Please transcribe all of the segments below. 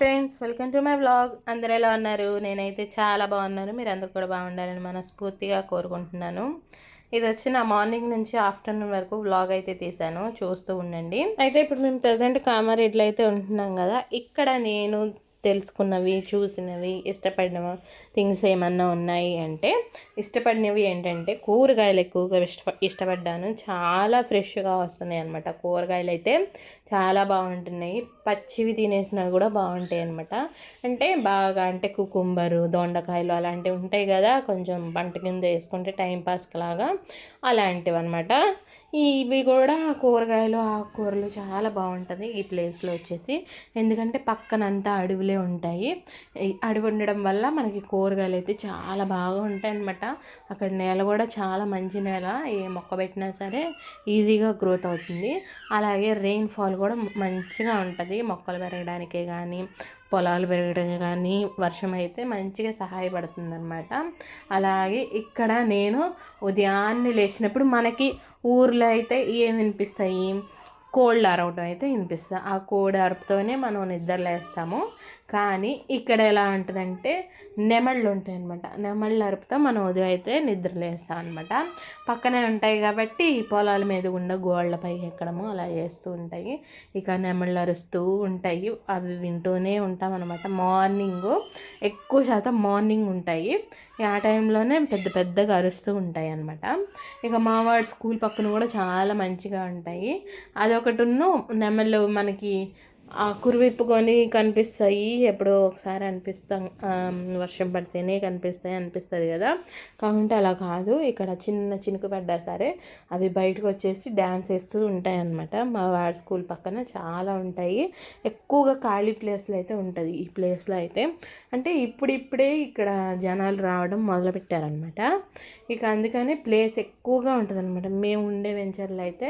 Friends welcome to my blog. అందరు ఎలా ఉన్నారు? నేనైతే చాలా బాగున్నాను. మీరు అందరు కూడా బాగుండాలని మనస్ఫూర్తిగా కోరుకుంటున్నాను. ఇది వచ్చి నా మార్నింగ్ నుంచి ఆఫ్టర్నూన్ వరకు వ్లాగ్ అయితే తీసాను చూస్తూ ఉండండి. అయితే ఇప్పుడు మేము ప్రజెంట్ కామారెడ్లో అయితే ఉంటున్నాం కదా. ఇక్కడ నేను తెలుసుకున్నవి చూసినవి ఇష్టపడిన థింగ్స్ ఏమన్నా ఉన్నాయి అంటే ఇష్టపడినవి ఏంటంటే కూరగాయలు ఎక్కువగా ఇష్ట ఇష్టపడ్డాను. చాలా ఫ్రెష్గా వస్తున్నాయి అనమాట కూరగాయలు అయితే చాలా బాగుంటున్నాయి. పచ్చివి తినేసినా కూడా బాగుంటాయి అనమాట అంటే బాగా అంటే కుకుంబరు దొండకాయలు అలాంటివి ఉంటాయి కదా కొంచెం పంట కింద వేసుకుంటే టైంపాస్కి లాగా అలాంటివి అనమాట ఇవి కూడా కూరగాయలు ఆకుకూరలు చాలా బాగుంటుంది ఈ ప్లేస్లో వచ్చేసి. ఎందుకంటే పక్కనంతా అడవులు ఉంటాయి. అడవి ఉండడం వల్ల మనకి కూరగాయలు అయితే చాలా బాగా ఉంటాయి అనమాట అక్కడ నేల కూడా చాలా మంచి నేల. ఏ మొక్క పెట్టినా సరే ఈజీగా గ్రోత్ అవుతుంది. అలాగే రెయిన్ ఫాల్ కూడా మంచిగా ఉంటుంది. మొక్కలు పెరగడానికే కానీ పొలాలు పెరగడం కానీ వర్షం అయితే మంచిగా సహాయపడుతుంది అనమాట అలాగే ఇక్కడ నేను ఉదయాన్నే లేచినప్పుడు మనకి ఊర్లో అయితే ఏం వినిపిస్తాయి? కోల్డ్ అరవటం అయితే వినిపిస్తుంది. ఆ కోడి అరుపుతోనే మనం నిద్రలేస్తాము కానీ ఇక్కడ ఎలా ఉంటుందంటే నెమళ్ళు ఉంటాయి అనమాట నెమళ్ళు అరుపుతో మనం ఉదయం అయితే నిద్రలేస్తాం అనమాట పక్కనే ఉంటాయి కాబట్టి పొలాల మీద ఉన్న గోళ్ళపై ఎక్కడము అలా చేస్తూ ఉంటాయి. ఇక నెమళ్ళు అరుస్తూ ఉంటాయి. అవి వింటూనే ఉంటాం అనమాట మార్నింగ్ ఎక్కువ శాతం మార్నింగ్ ఉంటాయి. ఆ టైంలోనే పెద్ద పెద్దగా అరుస్తూ ఉంటాయి అనమాట ఇక మావాడి స్కూల్ పక్కన కూడా చాలా మంచిగా ఉంటాయి. అదొకటి నెమళ్ళు మనకి కురువిప్పుకొని కనిపిస్తాయి. ఎప్పుడో ఒకసారి అనిపిస్తా. వర్షం పడితేనే కనిపిస్తాయి అనిపిస్తుంది కదా. కాకుంటే అలా కాదు. ఇక్కడ చిన్న చినుకు పడ్డా సరే అవి బయటకు వచ్చేసి డ్యాన్స్ వేస్తూ ఉంటాయి అన్నమాట. మా వాడి స్కూల్ పక్కన చాలా ఉంటాయి. ఎక్కువగా ఖాళీ ప్లేస్లో అయితే ఉంటుంది. ఈ ప్లేస్లో అయితే అంటే ఇప్పుడిప్పుడే ఇక్కడ జనాలు రావడం మొదలుపెట్టారనమాట ఇక అందుకని ప్లేస్ ఎక్కువగా ఉంటుంది అనమాట మేము ఉండే వెంచర్లో అయితే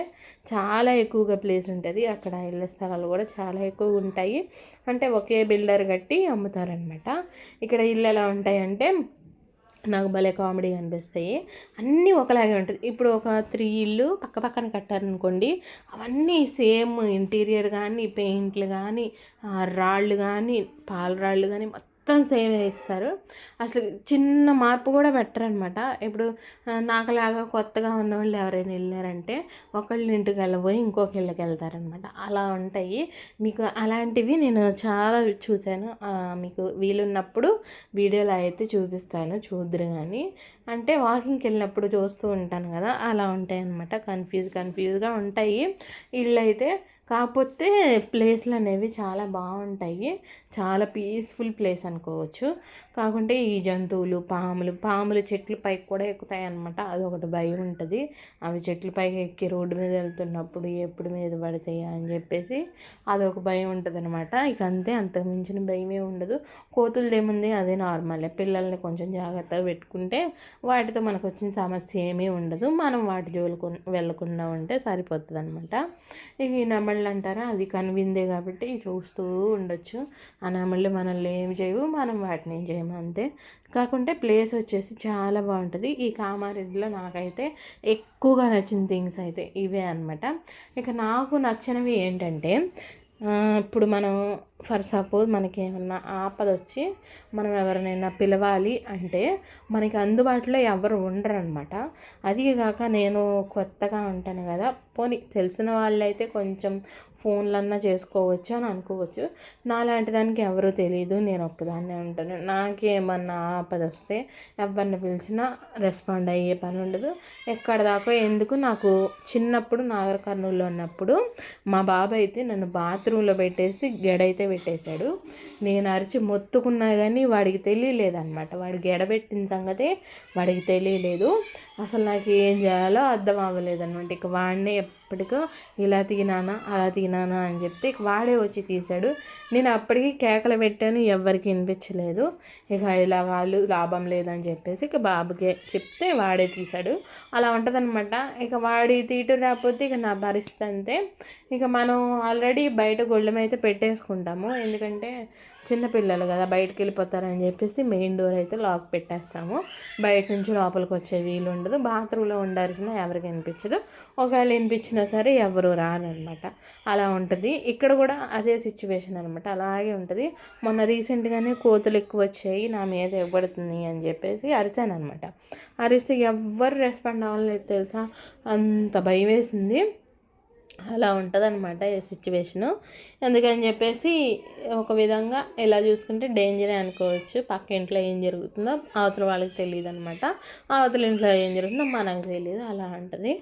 చాలా ఎక్కువగా ప్లేస్ ఉంటుంది. అక్కడ ఇళ్ళ స్థలాలు కూడా చాలా ఎక్కువ ఉంటాయి. అంటే ఒకే బిల్డర్ కట్టి అమ్ముతారనమాట ఇక్కడ ఇల్లు ఎలా ఉంటాయంటే నాకు భలే కామెడీ అనిపిస్తాయి. అన్నీ ఒకలాగే ఉంటుంది. ఇప్పుడు ఒక త్రీ ఇల్లు పక్క పక్కన కట్టారనుకోండి అవన్నీ సేమ్ ఇంటీరియర్ కానీ పెయింట్లు కానీ రాళ్ళు కానీ పాల రాళ్ళు కానీ మొత్తం మొత్తం సేమ్ చేస్తారు. అసలు చిన్న మార్పు కూడా పెట్టరనమాట. ఇప్పుడు నాకులాగా కొత్తగా ఉన్న వాళ్ళు ఎవరైనా వెళ్ళారంటే ఒకళ్ళ ఇంటికి వెళ్ళబోయి ఇంకొక ఇళ్ళకి వెళ్తారనమాట. అలా ఉంటాయి. మీకు అలాంటివి నేను చాలా చూశాను. మీకు వీలున్నప్పుడు వీడియోలో అయితే చూపిస్తాను. చూద్దరు కానీ అంటే వాకింగ్కి వెళ్ళినప్పుడు చూస్తూ ఉంటాను కదా అలా ఉంటాయి అనమాట కన్ఫ్యూజ్ కన్ఫ్యూజ్గా ఉంటాయి. వీళ్ళైతే కాకపోతే ప్లేస్లు అనేవి చాలా బాగుంటాయి చాలా పీస్ఫుల్ ప్లేస్ అనుకోవచ్చు. కాకుంటే ఈ జంతువులు పాములు పాములు చెట్ల పైకి కూడా ఎక్కుతాయి అనమాట అదొకటి భయం ఉంటుంది. అవి చెట్ల పైకి ఎక్కి రోడ్డు మీద వెళ్తున్నప్పుడు ఎప్పుడు మీద పడతాయి అని చెప్పేసి అదొక భయం ఉంటుంది అనమాట ఇక అంతే అంతకు మించిన భయమే ఉండదు. కోతులది ఏముంది? అదే నార్మలే. పిల్లల్ని కొంచెం జాగ్రత్తగా పెట్టుకుంటే వాటితో మనకు వచ్చిన సమస్య ఏమీ ఉండదు. మనం వాటి జోలుకు వెళ్ళకుండా ఉంటే సరిపోతుంది అనమాట ఇక ఈ వాళ్ళు అంటారా అది కనివిందే కాబట్టి చూస్తూ ఉండొచ్చు. అనామళ్ళు మనల్ని ఏమి చేయవు మనం వాటిని ఏం చేయము అంతే. కాకుంటే ప్లేస్ వచ్చేసి చాలా బాగుంటుంది. ఈ కామారెడ్డిలో నాకైతే ఎక్కువగా నచ్చిన థింగ్స్ అయితే ఇవే అనమాట ఇక నాకు నచ్చినవి ఏంటంటే ఇప్పుడు మనం ఫర్ సపోజ్ మనకి ఏమన్నా ఆపద వచ్చి మనం ఎవరినైనా పిలవాలి అంటే మనకి అందుబాటులో ఎవరు ఉండరు అనమాట అది కాక నేను కొత్తగా ఉంటాను కదా పోనీ తెలిసిన వాళ్ళైతే కొంచెం ఫోన్లన్నా చేసుకోవచ్చు అని అనుకోవచ్చు. నాలాంటి దానికి ఎవరు తెలియదు నేను ఒక్కదాన్నే ఉంటాను. నాకేమన్నా ఆపద వస్తే ఎవరిని పిలిచినా రెస్పాండ్ అయ్యే పని ఉండదు ఎక్కడ దాకా ఎందుకు? నాకు చిన్నప్పుడు నాగర్ కర్నూలులో ఉన్నప్పుడు మా బాబాయ్ అయితే నన్ను బాత్రూంలో పెట్టేసి గెడైతే పెట్టేశాడు. నేను అరిచి మొత్తుకున్నా కానీ వాడికి తెలియలేదన్నమాట. వాడికి గెడబెట్టిన సంగతే వాడికి తెలియలేదు. అసలు నాకు ఏం చేయాలో అర్థం అవ్వలేదన్నమాట. ఇక వాడిని అప్పటికో ఇలా తినానా అలా తినానా అని చెప్తే ఇక వాడే వచ్చి తీశాడు నేను అప్పటికి కేకలు పెట్టాను ఎవరికి వినిపించలేదు. ఇక ఇలా వాళ్ళు లాభం లేదని చెప్పేసి ఇక బాబుకే చెప్తే వాడే తీశాడు అలా ఉంటుందన్నమాట. ఇక వాడి తీటు రాకపోతే ఇక నా పరిస్థితి అంతే. ఇక మనం ఆల్రెడీ బయట గొళ్ళమైతే పెట్టేసుకుంటాము. ఎందుకంటే చిన్నపిల్లలు కదా బయటకు వెళ్ళిపోతారని చెప్పేసి మెయిన్ డోర్ అయితే లాక్ పెట్టేస్తాము. బయట నుంచి లోపలికి వచ్చే వీలు ఉండదు. బాత్రూంలో ఉండాల్సిన ఎవరికి వినిపించదు ఒకవేళ వినిపించినా సరే ఎవరు రారనమాట. అలా ఉంటుంది. ఇక్కడ కూడా అదే సిచ్యువేషన్ అనమాట అలాగే ఉంటుంది. మొన్న రీసెంట్గానే కోతులు ఎక్కువ వచ్చాయి నా మీద ఇవ్వబడుతుంది అని చెప్పేసి అరిశాను అనమాట అరిస్తే ఎవ్వరు రెస్పాండ్ అవ్వలేదు తెలుసా? అంత భయం వేసింది. అలా ఉంటుంది అనమాట ఈ సిచ్యువేషను. అందుకని చెప్పేసి ఒక విధంగా ఎలా చూసుకుంటే డేంజరే అనుకోవచ్చు. పక్క ఇంట్లో ఏం జరుగుతుందో అవతల వాళ్ళకి తెలియదు అనమాట అవతల ఇంట్లో ఏం జరుగుతుందో మనకు తెలియదు. అలా ఉంటుంది.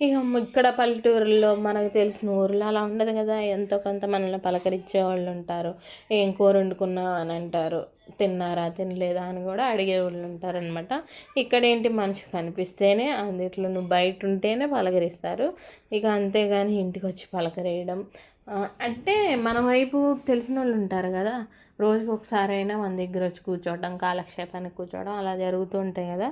ఇక ఇక్కడ పల్లెటూరులో మనకు తెలిసిన ఊర్లో అలా ఉండదు కదా. ఎంతో కొంత మనల్ని పలకరించే వాళ్ళు ఉంటారు. ఏం కూర వండుకున్నావు అని అంటారు. తిన్నారా తినలేదా అని కూడా అడిగే వాళ్ళు ఉంటారనమాట ఇక్కడ ఏంటి మనిషి కనిపిస్తేనే అందుట్లో నువ్వు బయట ఉంటేనే పలకరిస్తారు. ఇక అంతేగాని ఇంటికి వచ్చి పలకరేయడం అంటే మన వైపు తెలిసిన వాళ్ళు ఉంటారు కదా రోజుకి ఒకసారి అయినా మన దగ్గర వచ్చి కూర్చోవడం కాలక్షేపానికి కూర్చోవడం అలా జరుగుతూ ఉంటాయి కదా.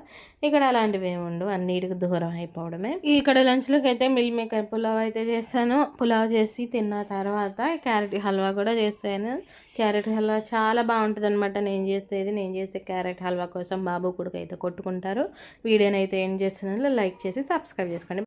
ఇక్కడ అలాంటివి ఏమి ఉండవు అన్నిటికి దూరం అయిపోవడమే. ఇక్కడ లంచ్లోకి అయితే మిల్ మేకర్ పులావ్ అయితే చేస్తాను. పులావ్ చేసి తిన్న తర్వాత క్యారెట్ హల్వా కూడా చేస్తాను. క్యారెట్ హల్వా చాలా బాగుంటుంది అనమాట నేను చేసేది నేను చేసే క్యారెట్ హల్వా కోసం బాబు కొడుకు అయితే కొట్టుకుంటారు. వీడియోనైతే అయితే ఏం చేస్తున్నారో లైక్ చేసి సబ్స్క్రైబ్ చేసుకోండి.